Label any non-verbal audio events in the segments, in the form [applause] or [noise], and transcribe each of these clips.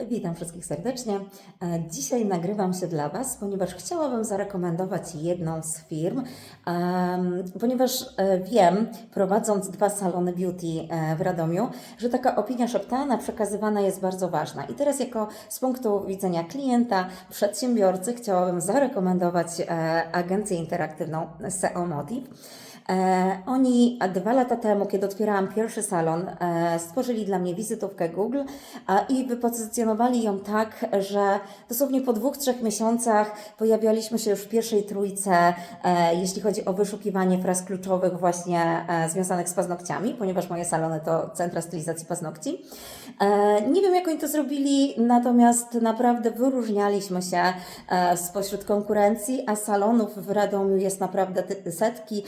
Witam wszystkich serdecznie. E, Dzisiaj nagrywam się dla Was, ponieważ chciałabym zarekomendować jedną z firm, ponieważ e, wiem, prowadząc dwa salony beauty e, w Radomiu, że taka opinia szeptana przekazywana jest bardzo ważna. I teraz, jako z punktu widzenia klienta, przedsiębiorcy, chciałabym zarekomendować agencję interaktywną SEO Motive. E, oni dwa lata temu, kiedy otwierałam pierwszy salon, e, stworzyli dla mnie wizytówkę Google i wypozycjonowali ją tak, że dosłownie po dwóch, trzech miesiącach pojawialiśmy się już w pierwszej trójce, e, jeśli chodzi o wyszukiwanie fraz kluczowych właśnie związanych z paznokciami, ponieważ moje salony to centra stylizacji paznokci. Nie wiem, jak oni to zrobili, natomiast naprawdę wyróżnialiśmy się spośród konkurencji, a salonów w Radomiu jest naprawdę setki.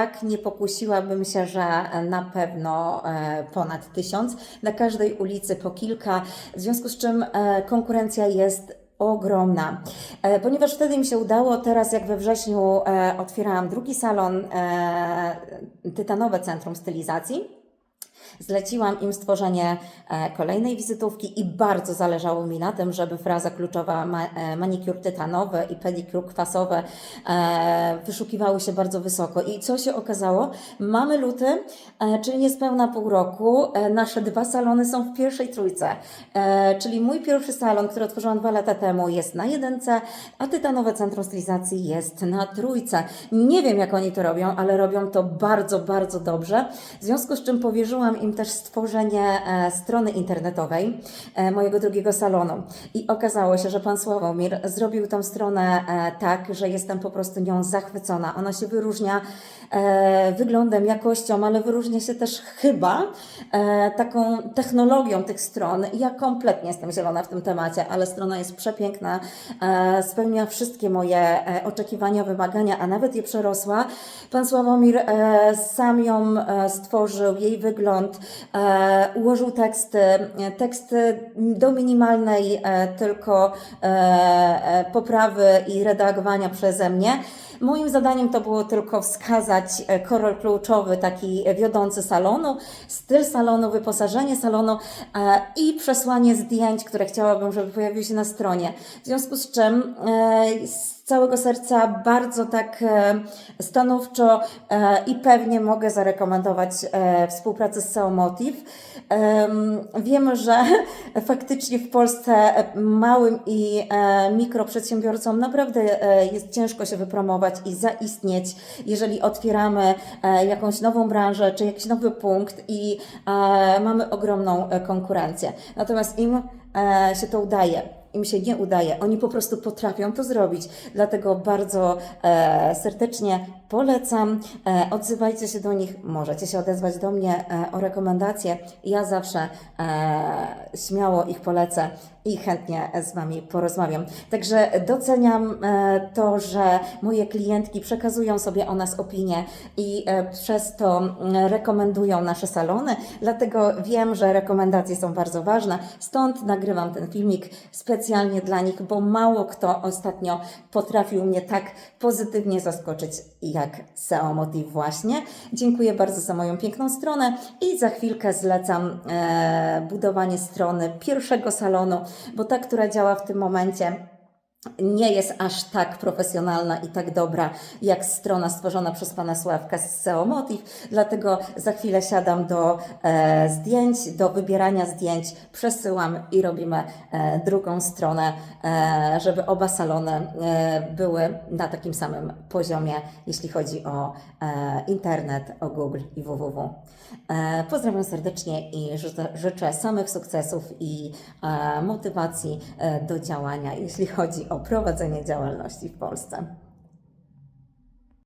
Jak nie pokusiłabym się, że na pewno e, ponad tysiąc, na każdej ulicy po kilka, w związku z czym e, konkurencja jest ogromna. E, Ponieważ wtedy mi się udało, teraz jak we wrześniu otwierałam drugi salon, Tytanowe Centrum Stylizacji, Zleciłam im stworzenie e, kolejnej wizytówki i bardzo zależało mi na tym, żeby fraza kluczowa e, manikur tytanowy i pedikur kwasowy e, wyszukiwały się bardzo wysoko. I co się okazało? Mamy luty, czyli niespełna pół roku. Nasze dwa salony są w pierwszej trójce. Czyli mój pierwszy salon, który otworzyłam dwa lata temu, jest na jedynce, a tytanowe centrum stylizacji jest na trójce. Nie wiem, jak oni to robią, ale robią to bardzo, bardzo dobrze. W związku z czym powierzyłam im też stworzenie e, strony internetowej e, mojego drugiego salonu. I okazało się, że pan Sławomir zrobił tą stronę e, tak, że jestem po prostu nią zachwycona. Ona się wyróżnia wyglądem, jakością, ale wyróżnia się też chyba taką technologią tych stron. Ja kompletnie jestem zielona w tym temacie, ale strona jest przepiękna, spełnia wszystkie moje oczekiwania, wymagania, a nawet je przerosła. Pan Sławomir sam ją stworzył, jej wygląd, e, ułożył teksty, teksty do minimalnej e, tylko e, poprawy i redagowania przeze mnie. Moim zadaniem to było tylko wskazać kolor kluczowy, taki wiodący salonu, styl salonu, wyposażenie salonu i przesłanie zdjęć, które chciałabym, żeby pojawiły się na stronie. W związku z czym całego serca bardzo tak e, stanowczo e, i pewnie mogę zarekomendować e, współpracę z SEO Motive. Em, Wiemy, że [laughs] faktycznie w Polsce małym i mikroprzedsiębiorcom naprawdę jest ciężko się wypromować i zaistnieć, jeżeli otwieramy jakąś nową branżę czy jakiś nowy punkt i mamy ogromną konkurencję. Natomiast im się to udaje, im się nie udaje. Oni po prostu potrafią to zrobić. Dlatego bardzo e, serdecznie polecam. E, odzywajcie się do nich. Możecie się odezwać do mnie e, o rekomendacje. Ja zawsze e, śmiało ich polecę i chętnie z Wami porozmawiam. Także doceniam e, to, że moje klientki przekazują sobie o nas opinię i e, przez to mm, rekomendują nasze salony. Dlatego wiem, że rekomendacje są bardzo ważne. Stąd nagrywam ten filmik specjalnie dla nich, bo mało kto ostatnio potrafił mnie tak pozytywnie zaskoczyć jak SEO Motive właśnie. Dziękuję bardzo za moją piękną stronę i za chwilkę zlecam e, budowanie strony pierwszego salonu, bo ta, która działa w tym momencie, nie jest aż tak profesjonalna i tak dobra jak strona stworzona przez pana Sławka z SEO Motive, dlatego za chwilę siadam do e, zdjęć, do wybierania zdjęć, przesyłam i robimy e, drugą stronę, e, żeby oba salony e, były na takim samym poziomie, jeśli chodzi o e, internet, o Google i www. E, pozdrawiam serdecznie i życzę, życzę samych sukcesów i e, motywacji e, do działania, jeśli chodzi o prowadzenie działalności w Polsce.